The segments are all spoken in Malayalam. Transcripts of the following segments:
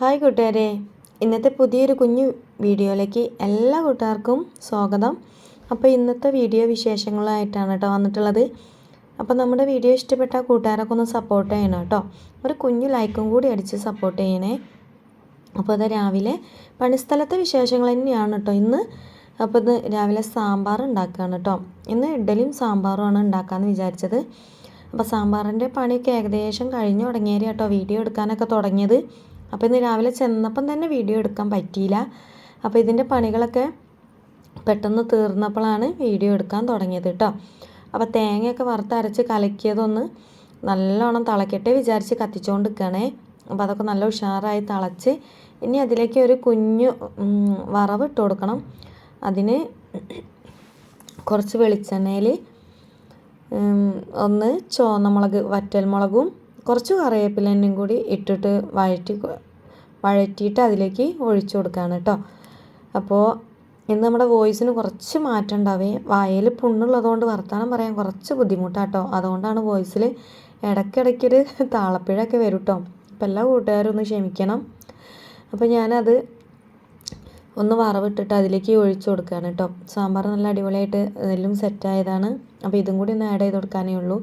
ഹായ് കൂട്ടുകാരെ. ഇന്നത്തെ പുതിയൊരു കുഞ്ഞു വീഡിയോയിലേക്ക് എല്ലാ കൂട്ടുകാർക്കും സ്വാഗതം. അപ്പോൾ ഇന്നത്തെ വീഡിയോ വിശേഷങ്ങളായിട്ടാണ് കേട്ടോ വന്നിട്ടുള്ളത്. അപ്പോൾ നമ്മുടെ വീഡിയോ ഇഷ്ടപ്പെട്ട കൂട്ടുകാരൊക്കെ ഒന്ന് സപ്പോർട്ട് ചെയ്യണം കേട്ടോ. ഒരു കുഞ്ഞു ലൈക്കും കൂടി അടിച്ച് സപ്പോർട്ട് ചെയ്യണേ. അപ്പോൾ അത് രാവിലെ പണിസ്ഥലത്തെ വിശേഷങ്ങൾ തന്നെയാണ് കേട്ടോ ഇന്ന്. അപ്പോൾ ഇത് രാവിലെ സാമ്പാർ ഉണ്ടാക്കുകയാണ് കേട്ടോ. ഇന്ന് ഇഡ്ഡലിയും സാമ്പാറുമാണ് ഉണ്ടാക്കാമെന്ന് വിചാരിച്ചത്. അപ്പോൾ സാമ്പാറിന്റെ പണിയൊക്കെ ഏകദേശം കഴിഞ്ഞു തുടങ്ങിയത് കേട്ടോ വീഡിയോ എടുക്കാനൊക്കെ തുടങ്ങിയത്. അപ്പോൾ ഇന്ന് രാവിലെ ചെന്നപ്പം തന്നെ വീഡിയോ എടുക്കാൻ പറ്റിയില്ല. അപ്പോൾ ഇതിന്റെ പണികളൊക്കെ പെട്ടെന്ന് തീർന്നപ്പോഴാണ് വീഡിയോ എടുക്കാൻ തുടങ്ങിയത് കേട്ടോ. അപ്പോൾ തേങ്ങയൊക്കെ വറുത്തരച്ച് കലക്കിയതൊന്ന് നല്ലോണം തിളക്കട്ടെ വിചാരിച്ച് കത്തിച്ചുകൊണ്ട് നിൽക്കണേ അപ്പോൾ അതൊക്കെ നല്ല ഉഷാറായി തിളച്ച് ഇനി അതിലേക്ക് ഒരു കുഞ്ഞു വറവ് ഇട്ട് കൊടുക്കണം. അതിന് കുറച്ച് വെളിച്ചെണ്ണയിൽ ഒന്ന് ചുവന്ന മുളക് വറ്റൽമുളകും കുറച്ച് കറിവേപ്പിലയും കൂടി ഇട്ടിട്ട് വഴറ്റി വഴറ്റിയിട്ട് അതിലേക്ക് ഒഴിച്ചു കൊടുക്കുകയാണ് കേട്ടോ. അപ്പോൾ ഇന്ന് നമ്മുടെ വോയിസിന് കുറച്ച് മാറ്റം ഉണ്ടാവേ. വായയിൽ പുണ്ണുള്ളതുകൊണ്ട് വർത്തമാനം പറയാൻ കുറച്ച് ബുദ്ധിമുട്ടാട്ടോ അതുകൊണ്ടാണ് വോയിസിൽ ഇടയ്ക്കിടയ്ക്കൊരു താളപ്പിഴൊക്കെ വരും കേട്ടോ. അപ്പോൾ എല്ലാ കൂട്ടുകാരും ഒന്ന് ക്ഷമിക്കണം. അപ്പോൾ ഞാനത് ഒന്ന് വറവിട്ടിട്ട് അതിലേക്ക് ഒഴിച്ചു കൊടുക്കുകയാണ് കേട്ടോ. സാമ്പാർ നല്ല അടിപൊളിയായിട്ട് എല്ലാം സെറ്റായതാണ് അപ്പോൾ ഇതും കൂടി ഒന്ന് ആഡ് ചെയ്ത് കൊടുക്കാനേ ഉള്ളൂ.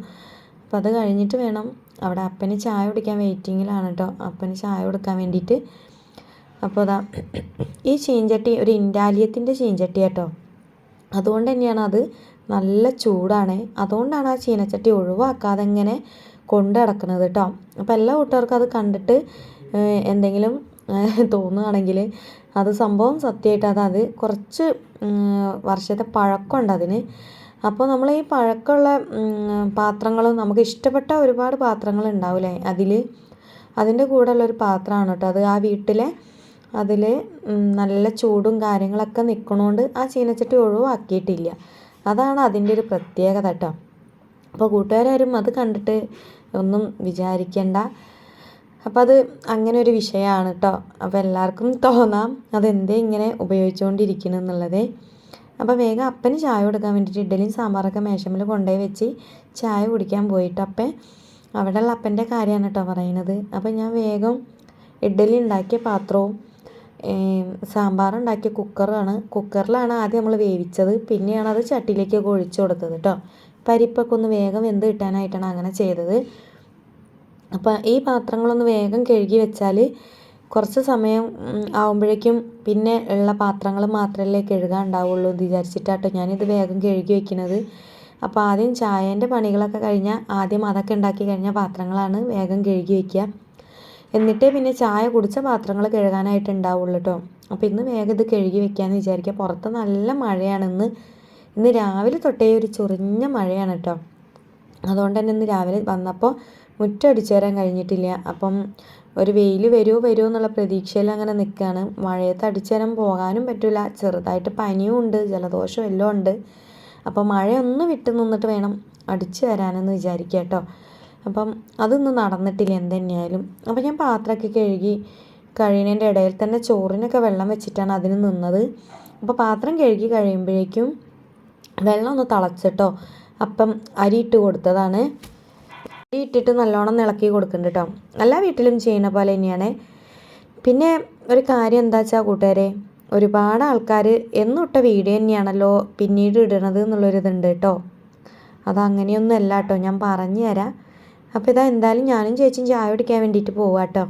അപ്പോൾ അത് കഴിഞ്ഞിട്ട് വേണം അവിടെ അപ്പന് ചായ കുടിക്കാൻ വെയിറ്റിങ്ങിലാണ് കേട്ടോ അപ്പന് ചായ കൊടുക്കാൻ വേണ്ടിയിട്ട്. അപ്പോൾ അതാ ഈ ചീഞ്ചട്ടി ഒരു ഇൻഡാലിയത്തിന്റെ ചീഞ്ചട്ടി കേട്ടോ അതുകൊണ്ട് തന്നെയാണ് അത് നല്ല ചൂടാണ്. അതുകൊണ്ടാണ് ആ ചീനച്ചട്ടി ഒഴിവാക്കാതെ ഇങ്ങനെ കൊണ്ട് നടക്കുന്നത് കേട്ടോ അപ്പോൾ എല്ലാ കൂട്ടുകാർക്കും അത് കണ്ടിട്ട് എന്തെങ്കിലും തോന്നുകയാണെങ്കിൽ അത് സംഭവം സത്യമായിട്ട് അത് അത് കുറച്ച് വർഷത്തെ പഴക്കമുണ്ട് അതിന്. അപ്പോൾ നമ്മൾ ഈ പഴക്കമുള്ള പാത്രങ്ങൾ നമുക്ക് ഇഷ്ടപ്പെട്ട ഒരുപാട് പാത്രങ്ങൾ ഉണ്ടാവില്ലേ അതിൽ അതിന്റെ കൂടെയുള്ള ഒരു പാത്രമാണ് കേട്ടോ. അത് ആ വീട്ടിലെ അതിൽ നല്ല ചൂടും കാര്യങ്ങളൊക്കെ നിൽക്കണോണ്ട് ആ ചീനച്ചട്ടി ഒഴിവാക്കിയിട്ടില്ല. അതാണ് അതിന്റെ ഒരു പ്രത്യേകത കേട്ടോ. അപ്പോൾ കൂട്ടുകാരും അത് കണ്ടിട്ട് ഒന്നും വിചാരിക്കേണ്ട. അപ്പം അത് അങ്ങനെ ഒരു വിഷയമാണ് കേട്ടോ. അപ്പോൾ എല്ലാവർക്കും തോന്നാം അതെന്തേ ഇങ്ങനെ ഉപയോഗിച്ചുകൊണ്ടിരിക്കണം എന്നുള്ളത്. അപ്പോൾ വേഗം അപ്പന് ചായ കൊടുക്കാൻ വേണ്ടിയിട്ട് ഇഡ്ഡലിയും സാമ്പാറൊക്കെ മേശമ്മിൽ കൊണ്ടുപോയി വെച്ച് ചായ കുടിക്കാൻ പോയിട്ട് അപ്പൻ അവിടെയുള്ള അപ്പന്റെ കാര്യമാണ് കേട്ടോ പറയുന്നത്. അപ്പോൾ ഞാൻ വേഗം ഇഡ്ഡലി ഉണ്ടാക്കിയ പാത്രവും സാമ്പാർ ഉണ്ടാക്കിയ കുക്കറാണ്. കുക്കറിലാണ് ആദ്യം നമ്മൾ വേവിച്ചത്. പിന്നെയാണ് അത് ചട്ടിയിലേക്കൊക്കെ ഒഴിച്ചു കൊടുത്തത് കേട്ടോ. പരിപ്പൊക്കെ ഒന്ന് വേഗം വെന്ത് കിട്ടാനായിട്ടാണ് അങ്ങനെ ചെയ്തത്. അപ്പോൾ ഈ പാത്രങ്ങളൊന്ന് വേഗം കഴുകി വെച്ചാൽ കുറച്ച് സമയം ആകുമ്പോഴേക്കും പിന്നെ ഉള്ള പാത്രങ്ങൾ മാത്രമല്ലേ കഴുകാൻ ഉണ്ടാവുള്ളൂ എന്ന് വിചാരിച്ചിട്ടാട്ടോ ഞാനിത് വേഗം കഴുകി വെക്കുന്നത്. അപ്പോൾ ആദ്യം ചായേന്റെ പണികളൊക്കെ കഴിഞ്ഞാൽ ആദ്യം അതൊക്കെ ഉണ്ടാക്കി കഴിഞ്ഞ പാത്രങ്ങളാണ് വേഗം കഴുകി വയ്ക്കുക എന്നിട്ടേ പിന്നെ ചായ കുടിച്ച പാത്രങ്ങൾ കഴുകാനായിട്ട് ഉണ്ടാവുള്ളൂ കേട്ടോ അപ്പോൾ ഇന്ന് വേഗം ഇത് കഴുകി വെക്കാമെന്ന് വിചാരിക്കുക. പുറത്ത് നല്ല മഴയാണ്. ഇന്ന് ഇന്ന് രാവിലെ തൊട്ടേ ഒരു ചൊറിഞ്ഞ മഴയാണ് കേട്ടോ അതുകൊണ്ട് തന്നെ ഇന്ന് രാവിലെ വന്നപ്പോൾ മുറ്റം അടിച്ചു വരാൻ കഴിഞ്ഞിട്ടില്ല. അപ്പം ഒരു വെയിൽ വരുമോ വരുമോ എന്നുള്ള പ്രതീക്ഷയിൽ അങ്ങനെ നിൽക്കുകയാണ് മഴയത്ത് അടിച്ചേരം പോകാനും പറ്റില്ല ചെറുതായിട്ട് പനിയും ഉണ്ട് ജലദോഷവും എല്ലാം ഉണ്ട്. അപ്പോൾ മഴയൊന്ന് വിട്ടു നിന്നിട്ട് വേണം അടിച്ചു വരാനെന്ന് വിചാരിക്കുക കേട്ടോ. അപ്പം അതൊന്നും നടന്നിട്ടില്ല എന്തെന്നെയായാലും അപ്പം ഞാൻ പാത്രമൊക്കെ കഴുകി കഴിയുന്നതിന്റെ ഇടയിൽ തന്നെ ചോറിനൊക്കെ വെള്ളം വെച്ചിട്ടാണ് അതിന് നിന്നത്. അപ്പോൾ പാത്രം കഴുകി കഴിയുമ്പോഴേക്കും വെള്ളം ഒന്ന് തിളച്ചിട്ടോ. അപ്പം അരി ഇട്ട് കൊടുത്തതാണ്. ഇട്ടിട്ട് നല്ലോണം ഇളക്കി കൊടുക്കുന്നുണ്ട് കേട്ടോ എല്ലാ വീട്ടിലും ചെയ്യുന്ന പോലെ തന്നെയാണ്. പിന്നെ ഒരു കാര്യം എന്താ വെച്ചാൽ കൂട്ടുകാരെ ഒരുപാട് ആൾക്കാർ എന്നിട്ട വീഡിയോ തന്നെയാണല്ലോ പിന്നീട് ഇടണത് എന്നുള്ളൊരിതുണ്ട് കേട്ടോ അതങ്ങനെയൊന്നും അല്ല കേട്ടോ ഞാൻ പറഞ്ഞു തരാം. അപ്പോൾ ഇതാ എന്തായാലും ഞാനും ചേച്ചിയും ചായ കുടിക്കാൻ വേണ്ടിയിട്ട് പോവാം കേട്ടോ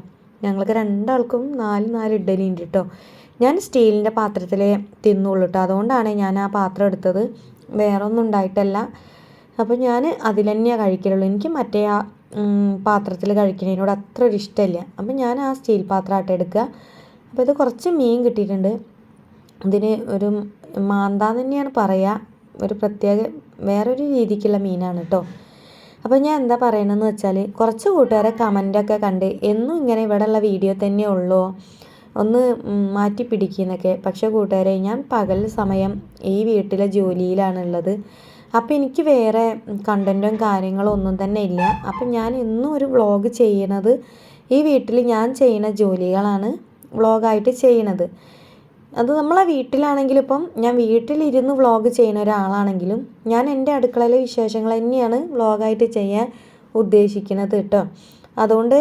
ഞങ്ങൾക്ക് രണ്ടാൾക്കും നാല് നാല് ഇഡ്ഡലി ഉണ്ട് കേട്ടോ ഞാൻ സ്റ്റീലിന്റെ പാത്രത്തിലേ തിന്നുള്ളൂ കേട്ടോ അതുകൊണ്ടാണ് ഞാൻ ആ പാത്രം എടുത്തത്. വേറൊന്നും ഉണ്ടായിട്ടല്ല. അപ്പോൾ ഞാൻ അതിൽ തന്നെയാണ് കഴിക്കലുള്ളൂ. എനിക്ക് മറ്റേ ആ പാത്രത്തിൽ കഴിക്കുന്നതിനോട് അത്ര ഒരു ഇഷ്ടമില്ല. അപ്പോൾ ഞാൻ ആ സ്റ്റീൽ പാത്രമായിട്ട് എടുക്കുക. അപ്പോൾ ഇത് കുറച്ച് മീൻ കിട്ടിയിട്ടുണ്ട്. ഇതിന് ഒരു മാന്താന്ന് തന്നെയാണ് പറയുക. ഒരു പ്രത്യേക വേറൊരു രീതിക്കുള്ള മീനാണ് കേട്ടോ. അപ്പോൾ ഞാൻ എന്താ പറയണമെന്ന് വെച്ചാൽ കുറച്ച് കൂട്ടുകാരെ കമന്റൊക്കെ കണ്ട് എന്നും ഇങ്ങനെ ഇവിടെയുള്ള വീഡിയോ തന്നെ ഉള്ളോ. ഒന്ന് മാറ്റി പിടിക്കുന്നൊക്കെ പക്ഷേ കൂട്ടുകാരെ ഞാൻ പകൽ സമയം ഈ വീട്ടിലെ ജോലിയിലാണുള്ളത്. അപ്പോൾ എനിക്ക് വേറെ കണ്ടന്റും കാര്യങ്ങളും ഒന്നും തന്നെ ഇല്ല. അപ്പം ഞാൻ ഇന്നും ഒരു വ്ളോഗ് ചെയ്യണത് ഈ വീട്ടിൽ ഞാൻ ചെയ്യുന്ന ജോലികളാണ് വ്ളോഗായിട്ട് ചെയ്യണത്. അത് നമ്മളെ വീട്ടിലാണെങ്കിലും ഇപ്പം ഞാൻ വീട്ടിലിരുന്ന് വ്ളോഗ് ചെയ്യുന്ന ഒരാളാണെങ്കിലും ഞാൻ എന്റെ അടുക്കളയിലെ വിശേഷങ്ങൾ തന്നെയാണ് വ്ളോഗായിട്ട് ചെയ്യാൻ ഉദ്ദേശിക്കുന്നത് കേട്ടോ. അതുകൊണ്ട്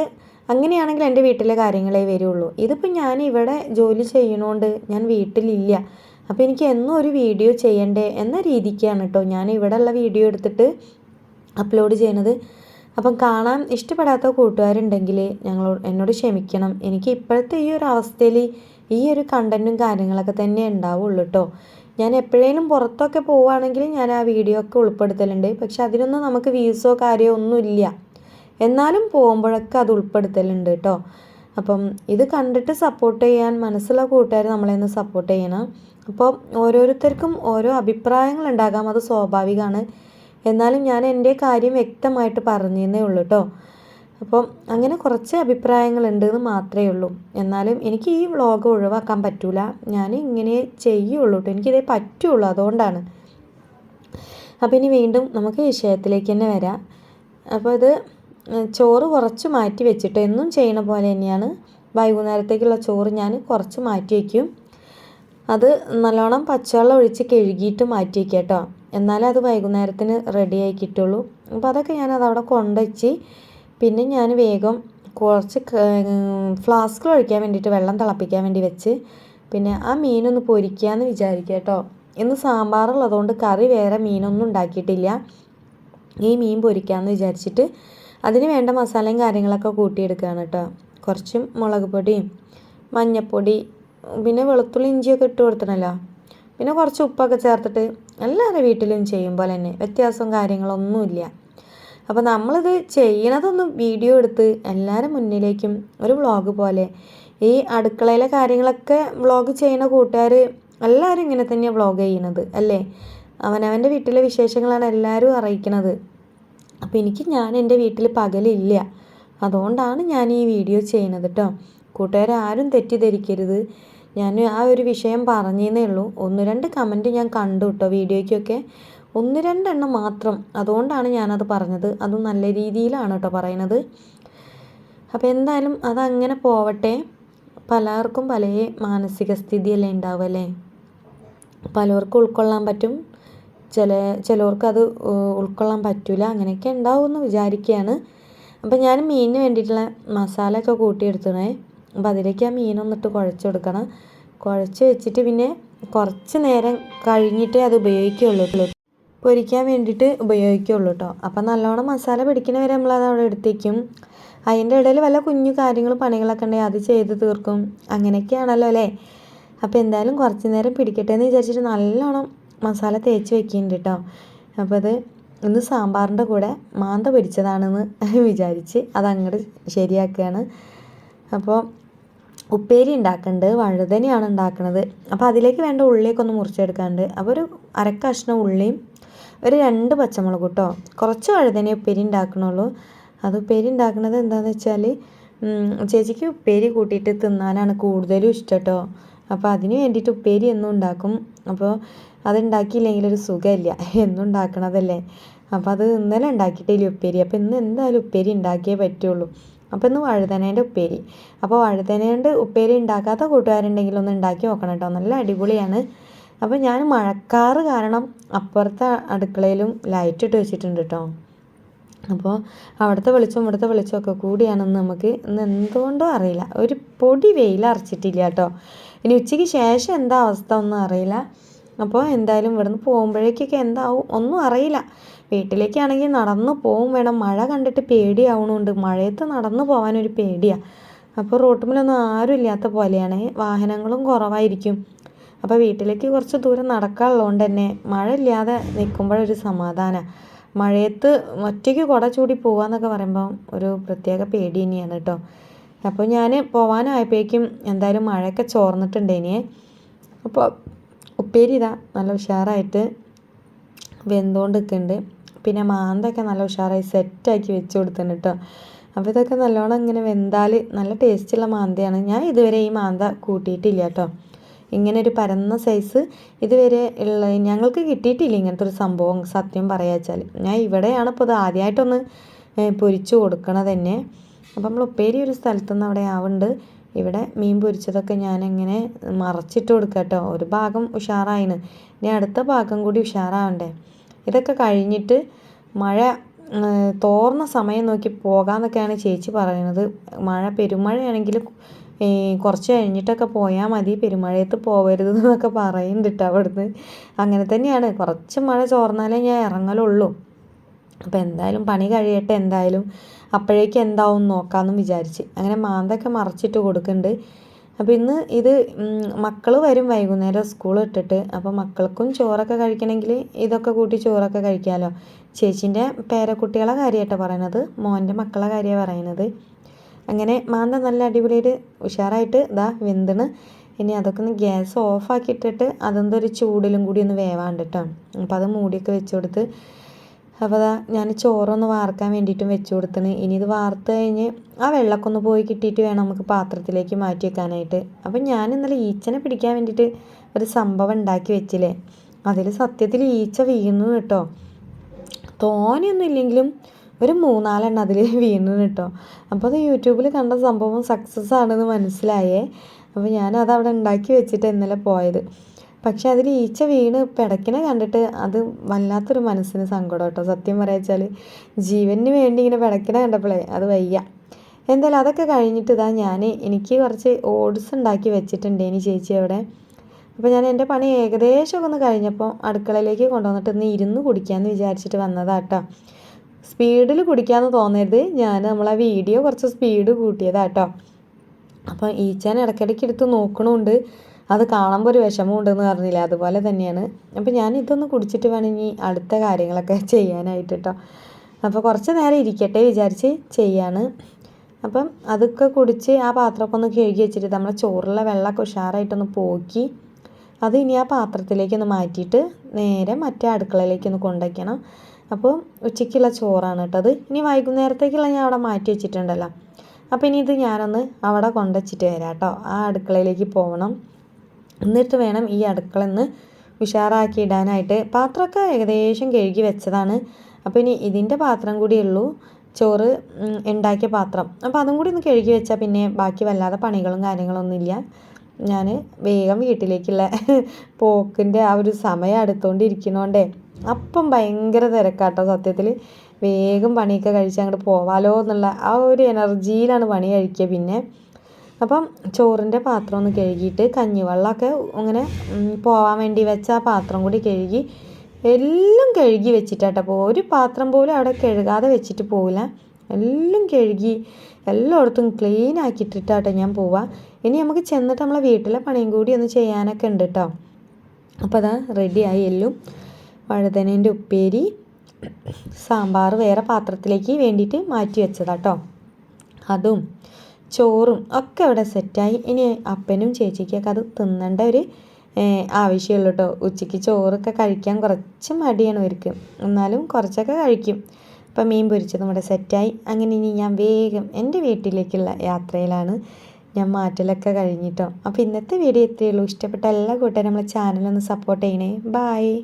അങ്ങനെയാണെങ്കിൽ എന്റെ വീട്ടിലെ കാര്യങ്ങളേ വരുള്ളൂ. ഇതിപ്പോൾ ഞാൻ ഇവിടെ ജോലി ചെയ്യണോണ്ട് ഞാൻ വീട്ടിലില്ല. അപ്പോൾ എനിക്ക് എന്നും ഒരു വീഡിയോ ചെയ്യണ്ടേ എന്ന രീതിക്കാണ് കേട്ടോ ഞാൻ ഇവിടെയുള്ള വീഡിയോ എടുത്തിട്ട് അപ്ലോഡ് ചെയ്യണത്. അപ്പം കാണാൻ ഇഷ്ടപ്പെടാത്ത കൂട്ടുകാരുണ്ടെങ്കിൽ ഞങ്ങൾ എന്നോട് ക്ഷമിക്കണം. എനിക്ക് ഇപ്പോഴത്തെ ഈ ഒരു അവസ്ഥയിൽ ഈ ഒരു കണ്ടന്റും കാര്യങ്ങളൊക്കെ തന്നെ ഉണ്ടാവുള്ളൂ കേട്ടോ ഞാൻ എപ്പോഴേലും പുറത്തൊക്കെ പോവുകയാണെങ്കിൽ ഞാൻ ആ വീഡിയോ ഒക്കെ ഉൾപ്പെടുത്തലുണ്ട്. പക്ഷെ അതിനൊന്നും നമുക്ക് വ്യൂസോ കാര്യമോ ഒന്നുമില്ല എന്നാലും പോകുമ്പോഴൊക്കെ അത് ഉൾപ്പെടുത്തലുണ്ട് കേട്ടോ അപ്പം ഇത് കണ്ടിട്ട് സപ്പോർട്ട് ചെയ്യാൻ മനസ്സുള്ള കൂട്ടുകാർ നമ്മളെ ഒന്ന് സപ്പോർട്ട് ചെയ്യണം. അപ്പോൾ ഓരോരുത്തർക്കും ഓരോ അഭിപ്രായങ്ങൾ ഉണ്ടാകാം. അത് സ്വാഭാവികമാണ്. എന്നാലും ഞാൻ എന്റെ കാര്യം വ്യക്തമായിട്ട് പറഞ്ഞേ ഉള്ളൂ കേട്ടോ അപ്പം അങ്ങനെ കുറച്ച് അഭിപ്രായങ്ങൾ ഉണ്ട് എന്ന് മാത്രമേ ഉള്ളൂ. എന്നാലും എനിക്ക് ഈ വ്ളോഗ് ഒഴിവാക്കാൻ പറ്റൂല. ഞാൻ ഇങ്ങനെ ചെയ്യുള്ളൂ കേട്ടോ എനിക്കിതേ പറ്റുള്ളൂ അതുകൊണ്ടാണ്. അപ്പോൾ ഇനി വീണ്ടും നമുക്ക് വിഷയത്തിലേക്ക് തന്നെ വരാം. അപ്പോൾ ഇത് ചോറ് കുറച്ച് മാറ്റി വെച്ചിട്ട് എന്നും ചെയ്യണ പോലെ തന്നെയാണ്. വൈകുന്നേരത്തേക്കുള്ള ചോറ് ഞാൻ കുറച്ച് മാറ്റി വയ്ക്കും അത് നല്ലോണം പച്ചവെള്ളം ഒഴിച്ച് കഴുകിയിട്ട് മാറ്റി കേട്ടോ. എന്നാലേ അത് വൈകുന്നേരത്തിന് റെഡിയായി കിട്ടുള്ളൂ. അപ്പോൾ അതൊക്കെ ഞാൻ അവിടെ കൊണ്ടുവച്ച് പിന്നെ ഞാൻ വേഗം കുറച്ച് ഫ്ലാസ്കിൽ ഒഴിക്കാൻ വേണ്ടിയിട്ട് വെള്ളം തിളപ്പിക്കാൻ വേണ്ടി വെച്ച് പിന്നെ ആ മീനൊന്ന് പൊരിക്കാമെന്ന് വിചാരിക്കുക കേട്ടോ. ഇന്ന് സാമ്പാറുള്ളതുകൊണ്ട് കറി വേറെ മീനൊന്നും ഉണ്ടാക്കിയിട്ടില്ല. ഈ മീൻ പൊരിക്കാമെന്ന് വിചാരിച്ചിട്ട് അതിന് വേണ്ട മസാലയും കാര്യങ്ങളൊക്കെ കൂട്ടിയെടുക്കുകയാണ് കേട്ടോ. കുറച്ച് മുളക് പൊടിയും മഞ്ഞൾപ്പൊടി പിന്നെ വെളുത്തുള്ളി ഇഞ്ചിയൊക്കെ ഇട്ട് കൊടുത്തണല്ലോ പിന്നെ കുറച്ച് ഉപ്പൊക്കെ ചേർത്തിട്ട് എല്ലാവരും വീട്ടിലും ചെയ്യും പോലെ തന്നെ. വ്യത്യാസവും കാര്യങ്ങളൊന്നുമില്ല അപ്പോൾ നമ്മളിത് ചെയ്യണതൊന്നും വീഡിയോ എടുത്ത് എല്ലാവരും മുന്നിലേക്കും ഒരു വ്ളോഗ് പോലെ ഈ അടുക്കളയിലെ കാര്യങ്ങളൊക്കെ വ്ളോഗ് ചെയ്യുന്ന കൂട്ടുകാർ എല്ലാവരും ഇങ്ങനെ തന്നെയാണ് വ്ളോഗ് ചെയ്യുന്നത് അല്ലേ? അവനവന്റെ വീട്ടിലെ വിശേഷങ്ങളാണ് എല്ലാവരും അറിയിക്കുന്നത് അപ്പോൾ എനിക്ക് ഞാൻ എന്റെ വീട്ടിൽ പകലില്ല. അതുകൊണ്ടാണ് ഞാൻ ഈ വീഡിയോ ചെയ്യുന്നത് കേട്ടോ കൂട്ടുകാരാരും തെറ്റിദ്ധരിക്കരുത്. ഞാൻ ആ ഒരു വിഷയം പറഞ്ഞേന്നേ ഉള്ളൂ. ഒന്ന് രണ്ട് കമന്റ് ഞാൻ കണ്ടു കേട്ടോ വീഡിയോയ്ക്കൊക്കെ. ഒന്ന് രണ്ടെണ്ണം മാത്രം. അതുകൊണ്ടാണ് ഞാനത് പറഞ്ഞത്. അതും നല്ല രീതിയിലാണ് കേട്ടോ പറയണത് അപ്പോൾ എന്തായാലും അതങ്ങനെ പോവട്ടെ. പലർക്കും പല മാനസിക സ്ഥിതിയല്ലേ ഉണ്ടാവുമല്ലേ പലർക്കും ഉൾക്കൊള്ളാൻ പറ്റും. ചില ചിലവർക്ക് അത് ഉൾക്കൊള്ളാൻ പറ്റില്ല അങ്ങനെയൊക്കെ ഉണ്ടാവുമെന്ന് വിചാരിക്കുകയാണ് അപ്പം ഞാൻ മീനിന് വേണ്ടിയിട്ടുള്ള മസാല ഒക്കെ കൂട്ടിയെടുത്തണേ. അപ്പോൾ അതിലേക്ക് ആ മീനൊന്നിട്ട് കുഴച്ചെടുക്കണം കുഴച്ച് വെച്ചിട്ട് പിന്നെ കുറച്ച് നേരം കഴിഞ്ഞിട്ടേ അത് ഉപയോഗിക്കുകയുള്ളൂ പൊരിക്കാൻ വേണ്ടിയിട്ട് ഉപയോഗിക്കുകയുള്ളൂ കേട്ടോ അപ്പം നല്ലോണം മസാല പിടിക്കുന്ന വരെ നമ്മളത് അവിടെ എടുത്തേക്കും. അതിന്റെ ഇടയിൽ വല്ല കുഞ്ഞു കാര്യങ്ങൾ പണികളൊക്കെ ഉണ്ടെങ്കിൽ അത് ചെയ്ത് തീർക്കും. അങ്ങനെയൊക്കെയാണല്ലോ അല്ലേ? അപ്പോൾ എന്തായാലും കുറച്ച് നേരം പിടിക്കട്ടെ എന്ന് വിചാരിച്ചിട്ട് നല്ലോണം മസാല തേച്ച് വെക്കുന്നുണ്ട് കേട്ടോ അപ്പോൾ അത് ഇന്ന് സാമ്പാറിന്റെ കൂടെ മാന്ത പൊരിച്ചതാണെന്ന് വിചാരിച്ച് അതങ്ങോട്ട് ശരിയാക്കുകയാണ്. അപ്പോൾ ഉപ്പേരി ഉണ്ടാക്കുന്നുണ്ട് വഴുതനയാണ് ഉണ്ടാക്കുന്നത് അപ്പോൾ അതിലേക്ക് വേണ്ട ഉള്ളിയൊക്കെ ഒന്ന് മുറിച്ചെടുക്കാനുണ്ട് അപ്പോൾ ഒരു അരക്കഷ്ണം ഉള്ളിയും ഒരു രണ്ട് പച്ചമുളക് കേട്ടോ കുറച്ച് വഴുതന ഉപ്പേരി ഉണ്ടാക്കണുള്ളൂ. അത് ഉപ്പേരി ഉണ്ടാക്കുന്നത് എന്താണെന്ന് വെച്ചാൽ ചേച്ചിക്ക് ഉപ്പേരി കൂട്ടിയിട്ട് തിന്നാനാണ് കൂടുതലും ഇഷ്ടം കേട്ടോ അപ്പോൾ അതിന് വേണ്ടിയിട്ട് ഉപ്പേരി എന്നും ഉണ്ടാക്കും. അപ്പോൾ അതുണ്ടാക്കിയില്ലെങ്കിൽ ഒരു സുഖമില്ല. എന്നും ഉണ്ടാക്കണതല്ലേ. അപ്പോൾ അത് ഇന്നലെ ഉണ്ടാക്കിയിട്ടില്ല ഉപ്പേരി. അപ്പോൾ ഇന്ന് എന്തായാലും ഉപ്പേരി ഉണ്ടാക്കിയേ പറ്റുള്ളൂ. അപ്പോൾ ഇന്ന് വഴുതനേന്റെ ഉപ്പേരി. അപ്പോൾ വഴുതനേന്റെ ഉപ്പേരി ഉണ്ടാക്കാത്ത കൂട്ടുകാരുണ്ടെങ്കിൽ ഒന്ന് ഉണ്ടാക്കി നോക്കണം കേട്ടോ. നല്ല അടിപൊളിയാണ്. അപ്പോൾ ഞാൻ മഴക്കാറ് കാരണം അപ്പുറത്തെ അടുക്കളയിലും ലൈറ്റ് ഇട്ട് വെച്ചിട്ടുണ്ട് കേട്ടോ. അപ്പോൾ അവിടുത്തെ വെളിച്ചവും ഇവിടുത്തെ വെളിച്ചമൊക്കെ കൂടിയാണെന്ന് നമുക്ക് ഇന്ന് എന്തുകൊണ്ടോ അറിയില്ല. ഒരു പൊടി വെയിൽ അരച്ചിട്ടില്ല കേട്ടോ. ഇനി ഉച്ചയ്ക്ക് ശേഷം എന്താ അവസ്ഥ ഒന്നും അറിയില്ല. അപ്പോൾ എന്തായാലും ഇവിടുന്ന് പോകുമ്പോഴേക്കൊക്കെ എന്താവും ഒന്നും അറിയില്ല. വീട്ടിലേക്കാണെങ്കിൽ നടന്നു പോവും വേണം. മഴ കണ്ടിട്ട് പേടിയാവണുണ്ട്. മഴയത്ത് നടന്നു പോകാനൊരു പേടിയാണ് അപ്പോൾ റോട്ടുമിലൊന്നും ആരും ഇല്ലാത്ത പോലെയാണ്. വാഹനങ്ങളും കുറവായിരിക്കും. അപ്പോൾ വീട്ടിലേക്ക് കുറച്ച് ദൂരം നടക്കാനുള്ളതുകൊണ്ട് തന്നെ മഴ ഇല്ലാതെ നിൽക്കുമ്പോഴൊരു സമാധാനമാണ് മഴയത്ത് ഒറ്റയ്ക്ക് കുട ചൂടി പോകാമെന്നൊക്കെ പറയുമ്പോൾ ഒരു പ്രത്യേക പേടി തന്നെയാണ് കേട്ടോ. അപ്പോൾ ഞാൻ പോവാനായപ്പോഴേക്കും എന്തായാലും മഴയൊക്കെ ചോർന്നിട്ടുണ്ട് ഇനിയേ അപ്പോൾ ഉപ്പേരി ഇതാ നല്ല ഉഷാറായിട്ട് വെന്തുകൊണ്ട് നിൽക്കുന്നുണ്ട്. പിന്നെ മാന്തൊക്കെ നല്ല ഉഷാറായി സെറ്റാക്കി വെച്ച് കൊടുത്തിട്ടുണ്ട് കേട്ടോ അപ്പോൾ ഇതൊക്കെ നല്ലോണം ഇങ്ങനെ വെന്താൽ നല്ല ടേസ്റ്റുള്ള മാന്തയാണ്. ഞാൻ ഇതുവരെ ഈ മാന്ത കൂട്ടിയിട്ടില്ല കേട്ടോ ഇങ്ങനെ ഒരു പരന്ന സൈസ് ഇതുവരെ ഉള്ള ഞങ്ങൾക്ക് കിട്ടിയിട്ടില്ല ഇങ്ങനത്തെ ഒരു സംഭവം സത്യം പറയാച്ചാൽ ഞാൻ ഇവിടെയാണ് ഇപ്പോൾ ഇത് ആദ്യമായിട്ടൊന്ന് പൊരിച്ചു കൊടുക്കണത് തന്നെ. അപ്പം നമ്മൾ ഉപ്പേരി ഒരു സ്ഥലത്തുനിന്ന് അവിടെ ആവുന്നുണ്ട്. ഇവിടെ മീൻ പൊരിച്ചതൊക്കെ ഞാനിങ്ങനെ മറച്ചിട്ട് കൊടുക്കാം കേട്ടോ ഒരു ഭാഗം ഉഷാറായിന്. ഇനി അടുത്ത ഭാഗം കൂടി ഉഷാറാവണ്ടേ? ഇതൊക്കെ കഴിഞ്ഞിട്ട് മഴ തോർന്ന സമയം നോക്കി പോകാമെന്നൊക്കെയാണ് ചേച്ചി പറയുന്നത്. മഴ പെരുമഴയാണെങ്കിൽ കുറച്ച് കഴിഞ്ഞിട്ടൊക്കെ പോയാൽ മതി. പെരുമഴയത്ത് പോകരുത് എന്നൊക്കെ പറയുന്നുണ്ട് കേട്ടോ അവിടുന്ന്. അങ്ങനെ തന്നെയാണ്. കുറച്ച് മഴ ചോർന്നാലേ ഞാൻ ഇറങ്ങലുള്ളൂ. അപ്പോൾ എന്തായാലും പണി കഴിയട്ടെ എന്തായാലും. അപ്പോഴേക്കും എന്താവും നോക്കാമെന്നും വിചാരിച്ച്. അങ്ങനെ മാന്തൊക്കെ മറച്ചിട്ട് കൊടുക്കുന്നുണ്ട്. അപ്പോൾ ഇന്ന് ഇത് മക്കൾ വരും വൈകുന്നേരം സ്കൂൾ ഇട്ടിട്ട് അപ്പോൾ മക്കൾക്കും ചോറൊക്കെ കഴിക്കണമെങ്കിൽ ഇതൊക്കെ കൂട്ടി ചോറൊക്കെ കഴിക്കാമല്ലോ ചേച്ചീന്റെ പേരക്കുട്ടികളെ കാര്യമായിട്ടാണ് പറയണത്. മോന്റെ മക്കളെ കാര്യമാണ് പറയണത്. അങ്ങനെ മാന്ത നല്ല അടിപൊളിയായിട്ട് ഉഷാറായിട്ട് ഇതാ വെന്തണ്. ഇനി അതൊക്കെ ഒന്ന് ഗ്യാസ് ഓഫാക്കിയിട്ടിട്ട് അതെന്തൊരു ചൂടിലും കൂടി ഒന്ന് വേവാണ്ട് കേട്ടോ അപ്പോൾ അത് മൂടിയൊക്കെ വെച്ച് കൊടുത്ത് അപ്പോൾ അതാ ഞാൻ ചോറൊന്ന് വാർക്കാൻ വേണ്ടിയിട്ടും വെച്ച് കൊടുത്തണ്. ഇനി ഇത് വാർത്ത് കഴിഞ്ഞ് ആ വെള്ളമൊക്കെ ഒന്ന് പോയി കിട്ടിയിട്ട് വേണം നമുക്ക് പാത്രത്തിലേക്ക് മാറ്റി വെക്കാനായിട്ട്. അപ്പം ഞാൻ ഇന്നലെ ഈച്ചനെ പിടിക്കാൻ വേണ്ടിയിട്ട് ഒരു സംഭവം ഉണ്ടാക്കി വെച്ചില്ലേ? അതിൽ സത്യത്തിൽ ഈച്ച വീണു കേട്ടോ. തോനെയൊന്നും ഇല്ലെങ്കിലും ഒരു മൂന്നാലെണ്ണം അതിൽ വീണു കേട്ടോ. അപ്പോൾ അത് യൂട്യൂബിൽ കണ്ട സംഭവം സക്സസ് ആണെന്ന് മനസ്സിലായേ. അപ്പോൾ ഞാൻ അത് അവിടെ ഉണ്ടാക്കി വെച്ചിട്ട് ഇന്നലെ പോയത്. പക്ഷെ അതിൽ ഈച്ച വീണ് പിടക്കിനെ കണ്ടിട്ട് അത് വല്ലാത്തൊരു മനസ്സിന് സങ്കടം കേട്ടോ. സത്യം പറയാച്ചാൽ ജീവന് വേണ്ടി ഇങ്ങനെ പിടക്കിനെ കണ്ടപ്പോഴേ അത് വയ്യ. എന്തായാലും അതൊക്കെ കഴിഞ്ഞിട്ട് ഇതാ ഞാൻ എനിക്ക് കുറച്ച് ഓട്സ് ഉണ്ടാക്കി വെച്ചിട്ടുണ്ട് ഇനി ചേച്ചി അവിടെ. അപ്പോൾ ഞാൻ എന്റെ പണി ഏകദേശമൊക്കെ ഒന്ന് കഴിഞ്ഞപ്പോൾ അടുക്കളയിലേക്ക് കൊണ്ടുവന്നിട്ട് ഇന്ന് ഇരുന്ന് കുടിക്കാമെന്ന് വിചാരിച്ചിട്ട് വന്നതാട്ടോ സ്പീഡിൽ കുടിക്കാമെന്ന് തോന്നരുത്. ഞാൻ നമ്മളെ വീഡിയോ കുറച്ച് സ്പീഡ് കൂട്ടിയതാട്ടോ അപ്പോൾ ഈച്ചാൻ ഇടയ്ക്കിടയ്ക്ക് എടുത്ത് നോക്കണമുണ്ട് അത് കാണുമ്പോൾ ഒരു വിഷമം ഉണ്ടെന്ന് പറഞ്ഞില്ല? അതുപോലെ തന്നെയാണ്. അപ്പോൾ ഞാൻ ഇതൊന്ന് കുടിച്ചിട്ട് വേണം ഇനി അടുത്ത കാര്യങ്ങളൊക്കെ ചെയ്യാനായിട്ട് കേട്ടോ അപ്പോൾ കുറച്ച് നേരം ഇരിക്കട്ടെ വിചാരിച്ച് ചെയ്യാണ്. അപ്പം അതൊക്കെ കുടിച്ച് ആ പാത്രമൊക്കെ ഒന്ന് കഴുകി വെച്ചിട്ട് നമ്മളെ ചോറുള്ള വെള്ളമൊക്കെ ഉഷാറായിട്ടൊന്ന് പോക്കി അത് ഇനി ആ പാത്രത്തിലേക്കൊന്ന് മാറ്റിയിട്ട് നേരെ മറ്റേ അടുക്കളയിലേക്കൊന്ന് കൊണ്ടുവയ്ക്കണം. അപ്പോൾ ഉച്ചയ്ക്കുള്ള ചോറാണ് കേട്ടത് ഇനി വൈകുന്നേരത്തേക്കുള്ള ഞാൻ അവിടെ മാറ്റി വെച്ചിട്ടുണ്ടല്ലോ. അപ്പോൾ ഇനി ഇത് ഞാനൊന്ന് അവിടെ കൊണ്ടുവച്ചിട്ട് വരാം കേട്ടോ ആ അടുക്കളയിലേക്ക് പോകണം എന്നിട്ട് വേണം ഈ അടുക്കള ഒന്ന് ഉഷാറാക്കി ഇടാനായിട്ട് പാത്രമൊക്കെ ഏകദേശം കഴുകി വെച്ചതാണ്. അപ്പോൾ ഇനി ഇതിന്റെ പാത്രം കൂടി ഉള്ളൂ. ചോറ് ഉണ്ടാക്കിയ പാത്രം. അപ്പോൾ അതും കൂടി ഒന്ന് കഴുകി വെച്ചാൽ പിന്നെ ബാക്കി വല്ലാതെ പണികളും കാര്യങ്ങളൊന്നുമില്ല ഞാൻ വേഗം വീട്ടിലേക്കുള്ള പോക്കിന്റെ ആ ഒരു സമയം അടുത്തുകൊണ്ടിരിക്കണോണ്ടേ അപ്പം ഭയങ്കര തിരക്കാട്ടോ സത്യത്തിൽ വേഗം പണിയൊക്കെ കഴിച്ച് അങ്ങോട്ട് പോവാലോ എന്നുള്ള ആ ഒരു എനർജിയിലാണ് പണി കഴിക്കുക പിന്നെ. അപ്പം ചോറിന്റെ പാത്രം ഒന്ന് കഴുകിയിട്ട് കഞ്ഞിവെള്ളമൊക്കെ അങ്ങനെ പോവാൻ വേണ്ടി വെച്ച ആ പാത്രം കൂടി കഴുകി എല്ലാം കഴുകി വെച്ചിട്ടാട്ടോ ഒരു പാത്രം പോലും അവിടെ കഴുകാതെ വെച്ചിട്ട് പോവില്ല. എല്ലാം കഴുകി എല്ലായിടത്തും ക്ലീൻ ആക്കിയിട്ടിട്ടാട്ടോ ഞാൻ പോവാം ഇനി നമുക്ക് ചെന്നിട്ട് നമ്മളെ വീട്ടിലെ പണിയും കൂടി ഒന്ന് ചെയ്യാനൊക്കെ ഉണ്ട് കേട്ടോ അപ്പോൾ അതാ റെഡിയായി എല്ലും വഴുതനേന്റെ ഉപ്പേരി സാമ്പാർ വേറെ പാത്രത്തിലേക്ക് വേണ്ടിയിട്ട് മാറ്റി വെച്ചതാട്ടോ. അതും ചോറും ഒക്കെ ഇവിടെ സെറ്റായി. ഇനി അപ്പനും ചേച്ചിക്കൊക്കെ അത് തിന്നേണ്ട ഒരു ആവശ്യമുള്ളൂ കേട്ടോ ഉച്ചയ്ക്ക് ചോറൊക്കെ കഴിക്കാൻ കുറച്ച് മടിയാണ് അവർക്ക് എന്നാലും കുറച്ചൊക്കെ കഴിക്കും. അപ്പം മീൻ പൊരിച്ചത് നമ്മുടെ സെറ്റായി. അങ്ങനെ ഇനി ഞാൻ വേഗം എന്റെ വീട്ടിലേക്കുള്ള യാത്രയിലാണ് ഞാൻ മാറ്റലൊക്കെ കഴിഞ്ഞിട്ടോ. അപ്പോൾ ഇന്നത്തെ വീഡിയോ എത്തിയുള്ളൂ ഇഷ്ടപ്പെട്ട എല്ലാ കൂട്ടുകാരും നമ്മളെ ചാനലൊന്ന് സപ്പോർട്ട് ചെയ്യണേ. ബായ്